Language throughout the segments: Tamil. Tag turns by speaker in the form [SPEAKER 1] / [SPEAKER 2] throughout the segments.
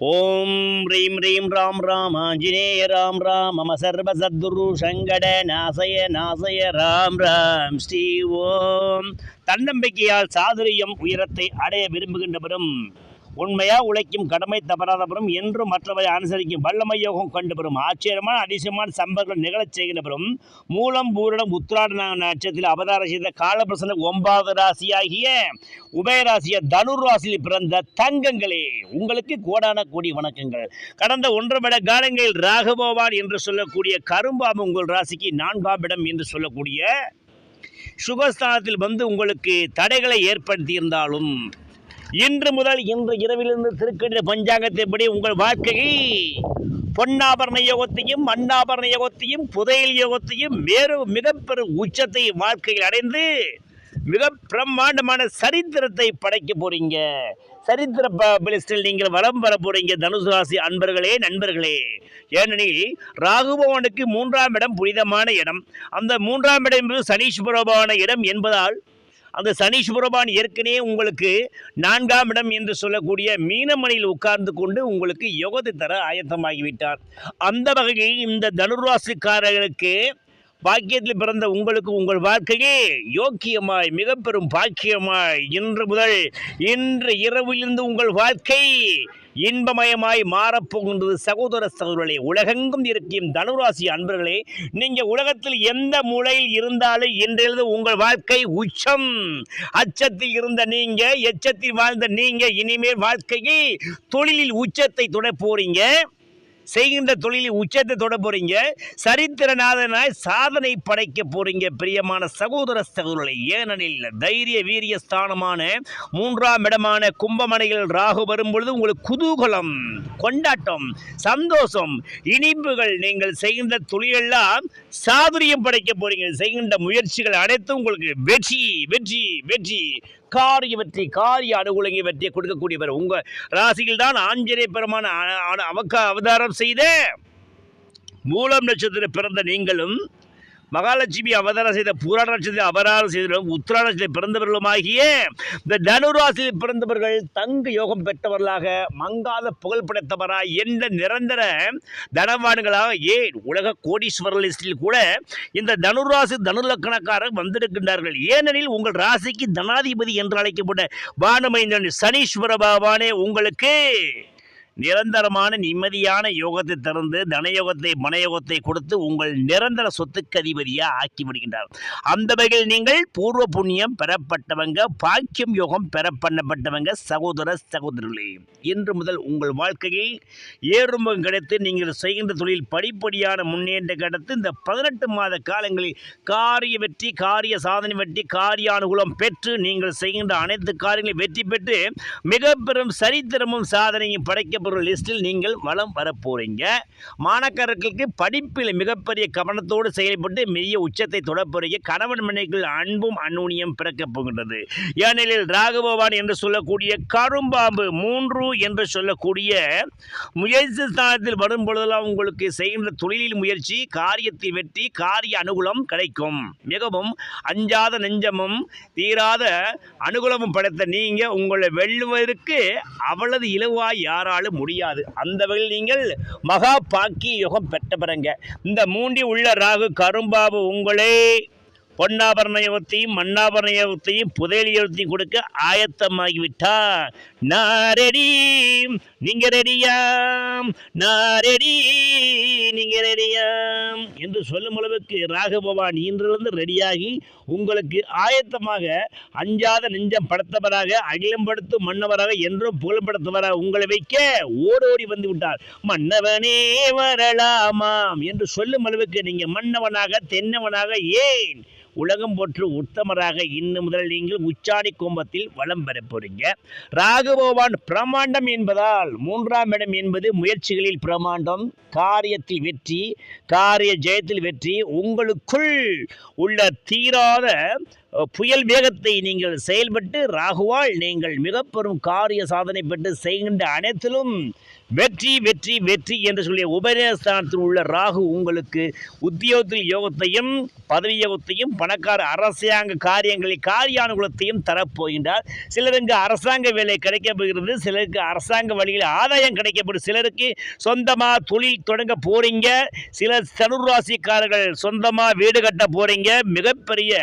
[SPEAKER 1] ஓம் ரீம் ரீம் ராம் ராம் ஆஞ்சநேய ராம் ராம் மம சர்வ சத்குரு சங்கட நாசய நாசய ராம் ராம். ஸ்ரீ ஓம். தன்னம்பிக்கையால் சாதுரியம் உயரத்தை அடைய விரும்புகின்றவரும் உண்மையா உழைக்கும் கடமை தவறாதபுறம் என்றும் மற்றவரை அனுசரிக்கும் வல்லமை யோகம் கண்டுபெறும். ஆச்சரியமான அதிசயமான சம்பவங்கள் நிகழச் செய்கின்றவரும் மூலம் பூரிடம் உத்ராட நட்சத்திரத்தில் அவதாரம் செய்த காலபிரசன ஒன்பதாவது ராசியாகிய உபயராசிய தனுர் ராசியில் பிறந்த தங்கங்களே உங்களுக்கு கோடான கோடி வணக்கங்கள். கடந்த ஒன்று விட காலங்களில் ராகபோவான் என்று சொல்லக்கூடிய கரும்பாம்பு உங்கள் ராசிக்கு நான்காம் இடம் என்று சொல்லக்கூடிய சுகஸ்தானத்தில் வந்து உங்களுக்கு தடைகளை ஏற்படுத்தியிருந்தாலும் இன்று முதல் இன்று இரவிலிருந்து திருக்கணித பஞ்சாங்கத்தின்படி உங்கள் வாழ்க்கையை பொன்னாபரண யோகத்தையும் மண்ணாபரண யோகத்தையும் புதையல் யோகத்தையும் மேலும் மிகப்பெரும் உச்சத்தை வாழ்க்கையில் அடைந்து மிக பிரம்மாண்டமான சரித்திரத்தை படைக்க போறீங்க. சரித்திர பலிஸ்டில் நீங்கள் வலம் வர போறீங்க தனுசு ராசி அன்பர்களே நண்பர்களே. ஏனெனில் ராகுபவனுக்கு மூன்றாம் இடம் புனிதமான இடம். அந்த மூன்றாம் இடம் என்பது சனீஸ்வரபான இடம் என்பதால் அந்த சனீஸ்வரபான் ஏற்கனவே உங்களுக்கு நான்காம் இடம் என்று சொல்லக்கூடிய மீனமணியில் உட்கார்ந்து கொண்டு உங்களுக்கு யோகத்தை தர ஆயத்தமாகிவிட்டார். அந்த வகையில் இந்த தனுராசிக்காரர்களுக்கு பாக்கியத்தில் பிறந்த உங்களுக்கு உங்கள் வாழ்க்கையே யோக்கியமாய் மிக பெரும் பாக்கியமாய். இன்று முதல் இன்று இரவிலிருந்து உங்கள் வாழ்க்கை இன்பமயமாய் மாறப்போகின்றது சகோதர சகோதரர்களே. உலகெங்கும் இருக்கும் தனுராசி அன்பர்களே நீங்க உலகத்தில் எந்த மூலையில் இருந்தாலும் இன்றிலிருந்து உங்கள் வாழ்க்கை உச்சம். அச்சத்தில் இருந்த நீங்க எச்சத்தில் வாழ்ந்த நீங்க இனிமேல் வாழ்க்கையை தொழிலில் உச்சத்தை தொட போறீங்க செய்கின்ற தொழிலில் உச்சத்தை தொட போகிறீங்க சரித்திரநாதனாய் சாதனை படைக்க போகிறீங்க பிரியமான சகோதர சகோதரர்களை. ஏனெனில் தைரிய வீரிய ஸ்தானமான மூன்றாம் இடமான கும்பமனையில் ராகு வரும்பொழுது உங்களுக்கு குதூகலம் கொண்டாட்டம் சந்தோஷம் இனிப்புகள் நீங்கள் செய்கின்ற தொழிலெல்லாம் சாதுரியம் படைக்க போகிறீங்க செய்கின்ற முயற்சிகள் அனைத்தும் உங்களுக்கு வெற்றி வெற்றி வெற்றி. காரிய வெற்றி காரிய அனுகூலங்கை வெற்றியை கொடுக்கக்கூடியவர் உங்கள் ராசியில் தான் ஆஞ்சநேய பெருமான அவக்க அவதாரம் செய்த மூலம் நட்சத்திரம் பிறந்த நீங்களும் மகாலட்சுமி அவதாரம் செய்த பூராட நட்சத்திரம் அவதாரம் செய்தவர்களும் உத்திரா நட்சத்திரம் பிறந்தவர்களுமாகிய இந்த தனுராசியில் பிறந்தவர்கள் தங்க யோகம் பெற்றவர்களாக மங்காத புகழ் படைத்தவராக எந்த நிரந்தர தனவான்களாக ஏன் உலக கோடீஸ்வரர் லிஸ்டில் கூட இந்த தனுராசி தனுலக்கணக்காரர் வந்திருக்கின்றார்கள். ஏனெனில் உங்கள் ராசிக்கு தனாதிபதி என்று அழைக்கப்பட்ட வானமைந்தன் சனீஸ்வர பகவானே உங்களுக்கு நிரந்தரமான நிம்மதியான யோகத்தை திறந்து தனயோகத்தை மனயோகத்தை கொடுத்து உங்கள் நிரந்தர சொத்துக்கு அதிபதியாக ஆக்கி விடுகின்றார் அந்த வகையில் நீங்கள் பூர்வ புண்ணியம் பெறப்பட்டவங்க பாக்கியம் யோகம் பெற பண்ணப்பட்டவங்க சகோதர சகோதரர்களே இன்று முதல் உங்கள் வாழ்க்கையில் ஏறுமுகம் கிடைத்து நீங்கள் செய்கின்ற தொழில் படிப்படியான முன்னேற்றம் கிடைத்து இந்த பதினெட்டு மாத காலங்களில் காரிய வெற்றி காரிய சாதனை வெற்றி காரிய அனுகூலம் பெற்று நீங்கள் செய்கின்ற அனைத்து காரியங்களையும் வெற்றி பெற்று மிக பெரும் சரித்திரமும் சாதனையும் படைக்க படைக்கப்படும் லிஸ்டில் நீங்கள் வளம் வரப்போகிறீங்க மாணக்கர்களுக்கு படிப்பில் மிகப்பெரிய கவனத்தோடு செயல்பட்டு மெரிய உச்சத்தை தொடப்போறீங்க கணவன் மனைவிகள் அன்பும் அந்நுணியம் பிறக்கப் போகின்றது. ஏனெனில் ராகபவான் என்று சொல்லக்கூடிய கரும்பாம்பு மூன்று என்று சொல்லக்கூடிய முயற்சி ஸ்தானத்தில் வரும் பொழுதெல்லாம் உங்களுக்கு செய்கின்ற தொழிலில் முயற்சி காரியத்தில் வெற்றி காரிய அனுகூலம் கிடைக்கும். மிகவும் அஞ்சாத நெஞ்சமும் தீராத அனுகூலமும் படைத்த நீங்கள் உங்களை வெல்லுவதற்கு அவ்வளவு இலவாய் யாராலும் முடியாது. அந்த வகையில் நீங்கள் மகா பாக்கிய யுகம் பெற்ற பிறங்க. இந்த மூண்டி உள்ள ராகு கரும்பாபு உங்களே பொன்னாபரண யோகத்தையும் மண்ணாபரண யோகத்தையும் கொடுக்க ஆயத்தமாகிவிட்டார். நான் ரெடி நீங்க ரெடியாம். நான் ரெடி நீங்க ரெடியாம். என்று சொல்லும் அளவுக்கு ராகபவான் இன்றிலிருந்து ரெடியாகி உங்களுக்கு ஆயத்தமாக அஞ்சாத நெஞ்சம் படுத்தவராக அகிலம்படுத்தும் மன்னவராக என்றும் புகழ்படுத்தவராக உங்களை வைக்க ஓடோடி வந்து விட்டார். மன்னவனே வரலாமாம் என்று சொல்லும் அளவுக்கு நீங்க மன்னவனாக தென்னவனாக ஏன் உலகம் போற்று உத்தமராக இன்னும் முதல் நீங்கள் உச்சாணி கும்பத்தில் வலம் பெற போறீங்க. ராகபோவான் பிரமாண்டம் என்பதால் மூன்றாம் இடம் என்பது முயற்சிகளில் பிரமாண்டம் காரியத்தில் வெற்றி காரிய ஜெயத்தில் வெற்றி. உங்களுக்குள் உள்ள தீராத புயல் வேகத்தை நீங்கள் செயல்பட்டு ராகுவால் நீங்கள் மிக பெரும் காரிய சாதனை பெற்று செய்கின்ற அனைத்திலும் வெற்றி வெற்றி வெற்றி என்று சொல்லிய உபயஸ்தானத்தில் உள்ள ராகு உங்களுக்கு உத்தியோகத்தில் யோகத்தையும் பதவி யோகத்தையும் பணக்கார அரசாங்க காரியங்களை காரியானுகூலத்தையும் தரப்போகின்றார். சிலருக்கு அரசாங்க வேலை கிடைக்கப் போகிறது சிலருக்கு அரசாங்க வழியில் ஆதாயம் கிடைக்கப்படும். சிலருக்கு சொந்தமாக தொழில் தொடங்க போகிறீங்க சில தனுராசிக்காரர்கள் சொந்தமாக வீடு கட்ட போகிறீங்க மிகப்பெரிய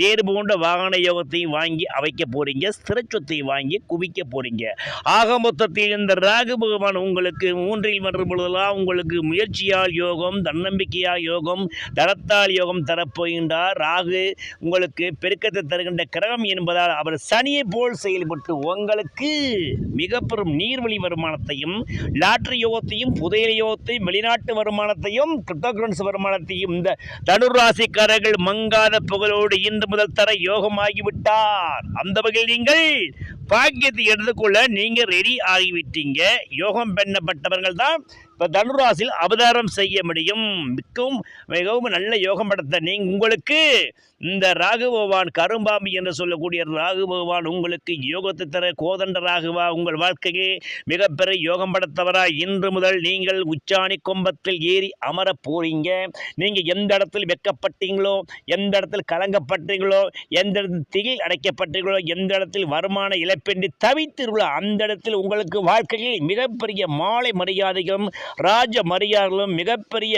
[SPEAKER 1] தேர் போன்ற வாகன யோகத்தையும் வாங்கி அமைக்க போகிறீங்க ஸ்திரச்சொத்தை வாங்கி குவிக்க போகிறீங்க ஆக மொத்தத்தில் இந்த ராகு பகவான் உங்களுக்கு மூன்றில் வரும் பொழுதெல்லாம் உங்களுக்கு முயற்சியால் யோகம் தன்னம்பிக்கையால் யோகம் தரத்தால் யோகம் தரப்போகின்றார். ராகு உங்களுக்கு பெருக்கத்தை தருகின்ற கிரகம் என்பதால் அவர் சனியை போல் செயல்பட்டு உங்களுக்கு மிக பெரும் நீர்வழி வருமானத்தையும் லாட்டரி யோகத்தையும் புதையல் யோகத்தையும் வெளிநாட்டு வருமானத்தையும் கிரிப்டோ கரன்சி வருமானத்தையும் இந்த தனுராசிக்காரர்கள் மங்காத புகழோடு இன்று முதல் தர யோகமாகிவிட்டார். அந்த வகையில் நீங்கள் பாக்கியத்தை எடுத்துக்கொள்ள நீங்கள் ரெடி ஆகிவிட்டீங்க. யோகம் பண்ணப்பட்டவர்கள் தான் இப்போ தனுராசில் அவதாரம் செய்ய முடியும். மிகவும் மிகவும் நல்ல யோகம் படுத்த நீ உங்களுக்கு இந்த ராகு பகவான் கரும்பாம்பி என்று சொல்லக்கூடிய ராகு பகவான் உங்களுக்கு யோகத்தை தர கோதண்ட ராகுவா? உங்கள் வாழ்க்கையே மிகப்பெரிய யோகம் படுத்தவரா? இன்று முதல் நீங்கள் உச்சாணி கொம்பத்தில் ஏறி அமர போறீங்க. நீங்கள் எந்த இடத்தில் வெக்கப்பட்டீங்களோ எந்த இடத்தில் கலங்கப்பட்டீங்களோ எந்த இடத்தில் திகில் அடைக்கப்பட்டீங்களோ எந்த இடத்தில் வருமான இழப்பின்றி தவித்தீர்களோ அந்த இடத்தில் உங்களுக்கு வாழ்க்கையில் மிகப்பெரிய மாலை மரியாதைகளும் ராஜ மரியாதைகளும் மிகப்பெரிய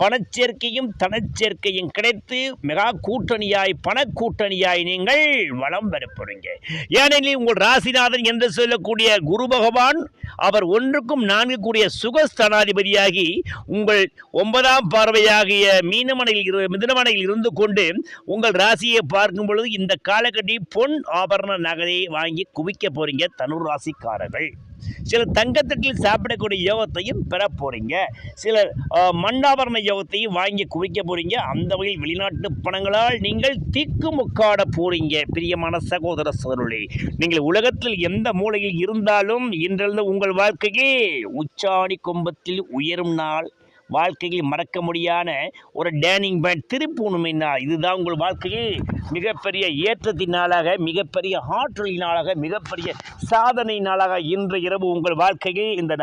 [SPEAKER 1] பணச்சேர்க்கையும் தனச்சேர்க்கையும் கிடைத்து மிகா கூட்டணியாய் பணக்கூட்டணியாய் நீங்கள் வளம் பெறப்படுங்க ஏனெனில் உங்கள் ராசிநாதன் என்று சொல்லக்கூடிய குரு பகவான் அவர் ஒன்றுக்கும் நான்கு கூடிய சுகஸ்தானாதிபதியாகி உங்கள் ஒன்பதாம் பார்வையாகிய மீனமனையில் இரு மிதனமனையில் இருந்து கொண்டு உங்கள் ராசியை பார்க்கும் பொழுது இந்த காலகட்டி பொன் ஆபரண நகரை வாங்கி குவிக்க போறீங்க தனுர் ராசிக்காரர்கள் சிலர் தங்கத்தட்டில் சாப்பிடக்கூடிய யோகத்தையும் பெற போகிறீங்க சிலர் மண்ணாபரண யோகத்தையும் வாங்கி குவிக்க போகிறீங்க அந்த வகையில் வெளிநாட்டு பணங்களால் நீங்கள் திக்குமுக்காட போகிறீங்க பிரியமான சகோதர சகோதரர்களே. நீங்கள் உலகத்தில் எந்த மூலையில் இருந்தாலும் இன்றிலிருந்து உங்கள் வாழ்க்கையே உச்சாணி கும்பத்தில் உயரும் நாள். வாழ்க்கையில் மறக்க முடியாத ஒரு டேனிங் பாயிண்ட் திருப்பூணுமை நாள். இதுதான் உங்கள் வாழ்க்கையில் மிகப்பெரிய ஏற்றத்தின் நாளாக மிகப்பெரிய ஆற்றலின் நாளாக மிகப்பெரிய சாதனை நாளாக இன்று இரவு உங்கள் வாழ்க்கையில் இந்த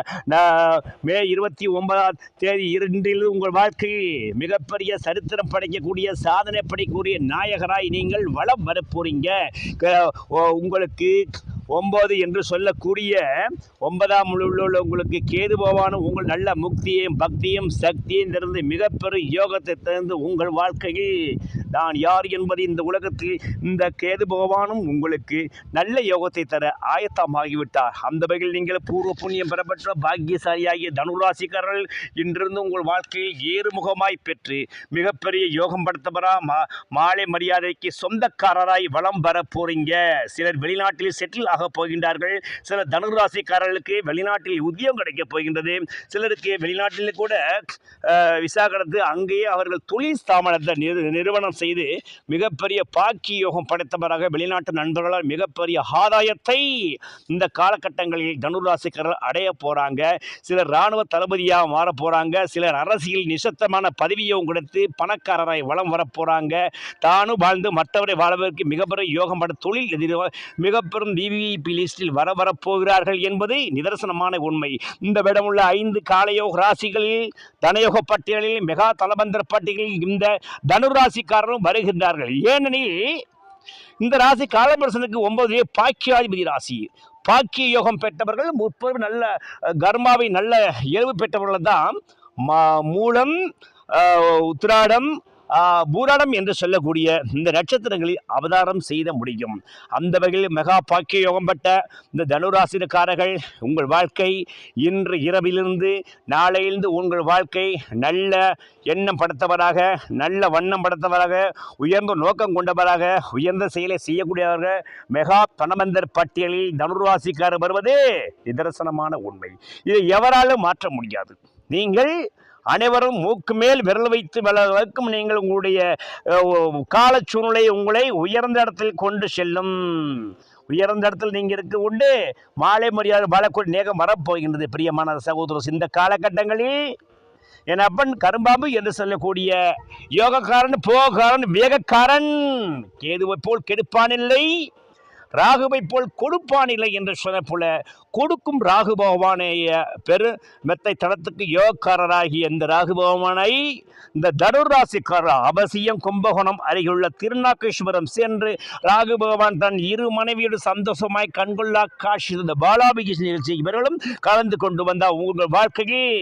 [SPEAKER 1] மே இருபத்தி ஒன்பதாம் தேதி இரண்டில் உங்கள் வாழ்க்கையில் மிகப்பெரிய சரித்திரம் படைக்கக்கூடிய சாதனை படைக்கக்கூடிய நாயகராய் நீங்கள் வளம் வரப்போறீங்க உங்களுக்கு ஒம்பது என்று சொல்லக்கூடிய ஒன்பதாம் உள்ள உங்களுக்கு கேது பகவானும் உங்கள் நல்ல முக்தியையும் பக்தியும் சக்தியும் திறந்து மிகப்பெரிய யோகத்தை திறந்து உங்கள் வாழ்க்கையில் நான் யார் என்பது இந்த உலகத்தில் இந்த கேது பகவானும் உங்களுக்கு நல்ல யோகத்தை தர ஆயத்தமாகிவிட்டார். அந்த வகையில் நீங்கள் பூர்வ புண்ணியம் பெறப்பட்ட பாக்கியசாலியாகிய தனுராசிக்காரர்கள் இன்றிருந்து உங்கள் வாழ்க்கையில் ஏறுமுகமாய் பெற்று மிகப்பெரிய யோகம் படுத்தப்படா மா மாலை மரியாதைக்கு சொந்தக்காரராய் வளம் பெற போறீங்க. சிலர் வெளிநாட்டில் செட்டில் ஆக போகின்றார்கள். சிலர் தனுராசிக்காரர்களுக்கு வெளிநாட்டில் உத்தியம் கிடைக்கப் போகின்றது. சிலருக்கு வெளிநாட்டில் கூட விசா கடந்து அங்கேயே அவர்கள் தொழில் ஸ்தாபனத்தை நிறுவனம் செய்து மிகப்பெரிய பாக்கி யோகம் படைத்தவராக வெளிநாட்டு நண்பர்களால் மிகப்பெரிய ஆதாயத்தை இந்த காலகட்டங்களில் தனுராசிக்காரர்கள் அடைய போறாங்க. சிலர் இராணுவ தளபதியாக மாற போறாங்க. சிலர் அரசியல் நிசத்தமான பதவியும் கொடுத்து பணக்காரராய் வளம் வர தானும் வாழ்ந்து மற்றவரை வாழ்வதற்கு மிகப்பெரிய யோகம் பட தொழில் மிகப்பெரும் டிவி விஐபி லிஸ்டில் வர வரப்போகிறார்கள் என்பது நிதர்சனமான உண்மை. இந்த விடமுள்ள ஐந்து காலயோக ராசிகளில் தனயோக பட்டியலில் மெகா தலபந்தர் பட்டியலில் இந்த தனுராசிக்காரரும் வருகின்றார்கள். ஏனெனில் இந்த ராசி காலபரசனுக்கு ஒன்பது பாக்கியாதிபதி ராசி. பாக்கிய யோகம் பெற்றவர்கள் முற்பொழுது நல்ல கர்மாவை நல்ல இயல்பு பெற்றவர்கள் தான். மா- மூலம் உத்திராடம் பூராடம் என்று சொல்லக்கூடிய இந்த நட்சத்திரங்களில் அவதாரம் செய்த முடியும். அந்த வகையில் மெகா பாக்கிய யோகம் பட்ட இந்த தனுராசினக்காரர்கள் உங்கள் வாழ்க்கை இன்று இரவிலிருந்து நாளையிலிருந்து உங்கள் வாழ்க்கை நல்ல எண்ணம் படுத்தவராக நல்ல வண்ணம் படுத்தவராக உயர்ந்த நோக்கம் கொண்டவராக உயர்ந்த செயலை செய்யக்கூடியவர்கள் மெகா பணமந்தர் பட்டியலில் தனுராசிக்காரர் வருவது நிதர்சனமான உண்மை. இதை எவராலும் மாற்ற முடியாது. நீங்கள் அனைவரும் மூக்கு மேல் விரல் வைத்து வளர்க்கும் நீங்கள் உங்களுடைய கால சூழ்நிலை உங்களை உயர்ந்த இடத்தில் கொண்டு செல்லும். உயர்ந்த இடத்தில் நீங்கள் இருக்க உண்டு. மாலை மரியாதை வாழக்கூடிய நேகம் வரப்போகின்றது. பிரியமான சகோதரர் இந்த காலகட்டங்களில் என் அப்பன் கரும்பாம்பு என்று சொல்லக்கூடிய யோகக்காரன் போகக்காரன் வேகக்காரன் கேதுவை போல் கெடுப்பானில்லை ராகுவை போல் கொடுப்பானில்லை என்று சொன்ன போல கொடுக்கும் ராகு பகவானைய பெரு மெத்தை தளத்துக்கு யோகக்காரராகிய இந்த ராகு பகவானை இந்த தனுராசிக்காரர் அவசியம் கும்பகோணம் அருகிலுள்ள திருநாகேஸ்வரம் சென்று ராகு பகவான் தன் இரு மனைவியோடு சந்தோஷமாய் கண்கொள்ளா காட்சி இந்த பாலாபிகிருஷ்ண நிகழ்ச்சி இவர்களும் கலந்து கொண்டு வந்தால் உங்கள் வாழ்க்கையில்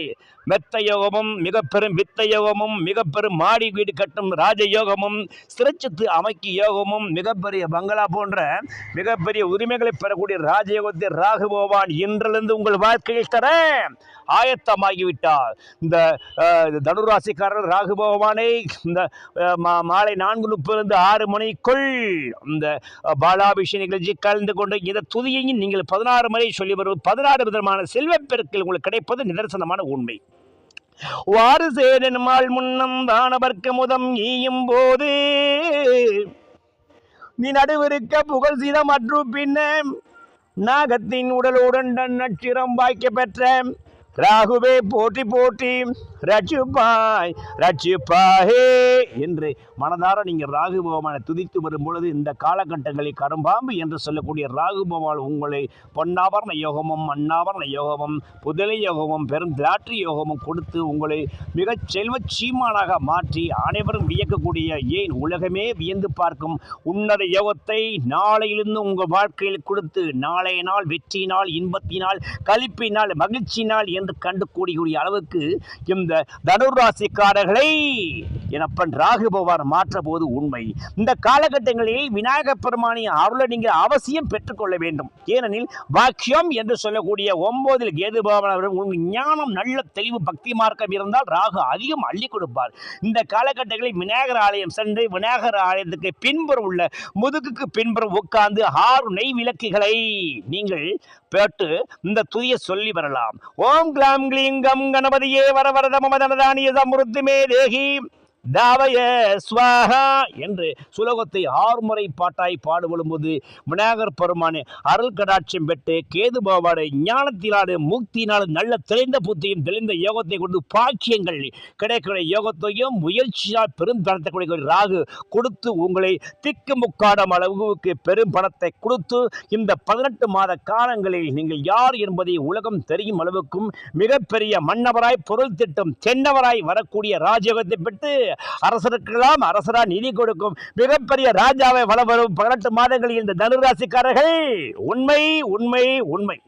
[SPEAKER 1] மெத்த யோகமும் மிக பெரும் வித்த யோகமும் மிக பெரும் மாடி வீடு கட்டும் ராஜயோகமும் சிறச்சத்து அமைக்கு யோகமும் மிகப்பெரிய பங்களா போன்ற மிகப்பெரிய உரிமைகளை பெறக்கூடிய ராஜயோகத்தை ராகு பகவான் இன்றிலிருந்து உங்கள் வாழ்க்கையில் தர ஆயத்தமாகிவிட்டார். இந்த தனுராசிக்காரர் ராகு பகவானை இந்த மா- மாலை நான்கு முப்பது ஆறு மணிக்குள் இந்த பாலாபிஷேக நிகழ்ச்சி கலந்து கொண்டு இந்த துதியையும் நீங்கள் பதினாறு முறை சொல்லி வரும் பதினாறு விதமான செல்வப்பெருக்கில் உங்களுக்கு கிடைப்பது நிதர்சனமான உண்மை. வாறு முன்னம் தானவர்க்க முதம் ஈயும் போது நீ நடுவிருக்க புகழ் சீதம் மற்றும் பின்ன நாகத்தின் உடலுடன் நட்சிரம் வாய்க்க பெற்ற ராகுவே போட்டி போட்டி. ரட்சிப்பாய் ரட்சிப்பாயே என்று மனதார நீங்கள் ராகு பகவானை துதித்து வரும்பொழுது இந்த காலகட்டங்களில் கரும்பாம்பு என்று சொல்லக்கூடிய ராகு பகவான் உங்களை பொன்னாபரண யோகமும் மண்ணாபரண யோகமும் புதலை யோகமும் பெரும் திராட்சி யோகமும் கொடுத்து உங்களை மிகச் செல்வ சீமானாக மாற்றி அனைவரும் வியக்கக்கூடிய ஏன் உலகமே வியந்து பார்க்கும் உன்னத யோகத்தை நாளையிலிருந்து உங்கள் வாழ்க்கையில் கொடுத்து நாளைய நாள் வெற்றியினால் இன்பத்தினால் கழிப்பினால் மகிழ்ச்சியினால் என்று கண்டு கூடிய அளவுக்கு இந்த தனுராசிக்காரர்களை எனப்பன் ராகு பகவான் மாற்ற போது உண்மை. இந்த காலகட்டங்களில் விநாயகப் பெருமானிய அருளை நீங்கள் அவசியம் பெற்றுக்கொள்ள வேண்டும். ஏனெனில் வாக்கியம் என்று சொல்லக்கூடிய ஒன்பதில் கேது பகவான் ஞானம் நல்ல தெளிவு பக்தி மார்க்கம் இருந்தால் ராகு அதிகம் அள்ளி கொடுப்பார். இந்த காலகட்டங்களில் விநாயகர் ஆலயம் சென்று விநாயகர் ஆலயத்துக்கு பின்புறம் உள்ள முதுகுக்கு பின்புறம் உட்கார்ந்து ஆறு நெய் விளக்குகளை நீங்கள் பேட்டு இந்த துதிய சொல்லி வரலாம். ஓம் கிளாம் க்ளீம் கம் கணபதியே வர வரத சமுருத்துமே தேகி. தாவய ஸ்வாஹா என்று சுலோகத்தை ஆறு முறை பாட்டாய் பாடுபடும் போது விநாயகர் பெருமானே அருள் கடாட்சியம் பெற்று கேது பாபாடு ஞானத்தினாடு முக்தியினால் நல்ல தெளிந்த புத்தியும் தெளிந்த யோகத்தை கொண்டு பாக்கியங்கள் கிடைக்கிற யோகத்தையும் முயற்சியால் பெரும் தனத்தை கொடுக்கிற ராகு கொடுத்து உங்களை திக்கு முக்காடம் அளவுக்கு பெரும் பணத்தை கொடுத்து இந்த பதினெட்டு மாத காலங்களில் நீங்கள் யார் என்பதை உலகம் தெரியும் அளவுக்கும் மிகப்பெரிய மன்னவராய் பொருள் திட்டம் தென்னவராய் வரக்கூடிய ராஜயோகத்தை பெற்று அரசருக்கெல்லாம் அரசரா நிதி கொடுக்கும் மிகப்பெரிய ராஜாவை வளம் வரும் பதினெட்டு மாதங்களில் இந்த தனுராசிக்காரர்கள். உண்மை உண்மை உண்மை.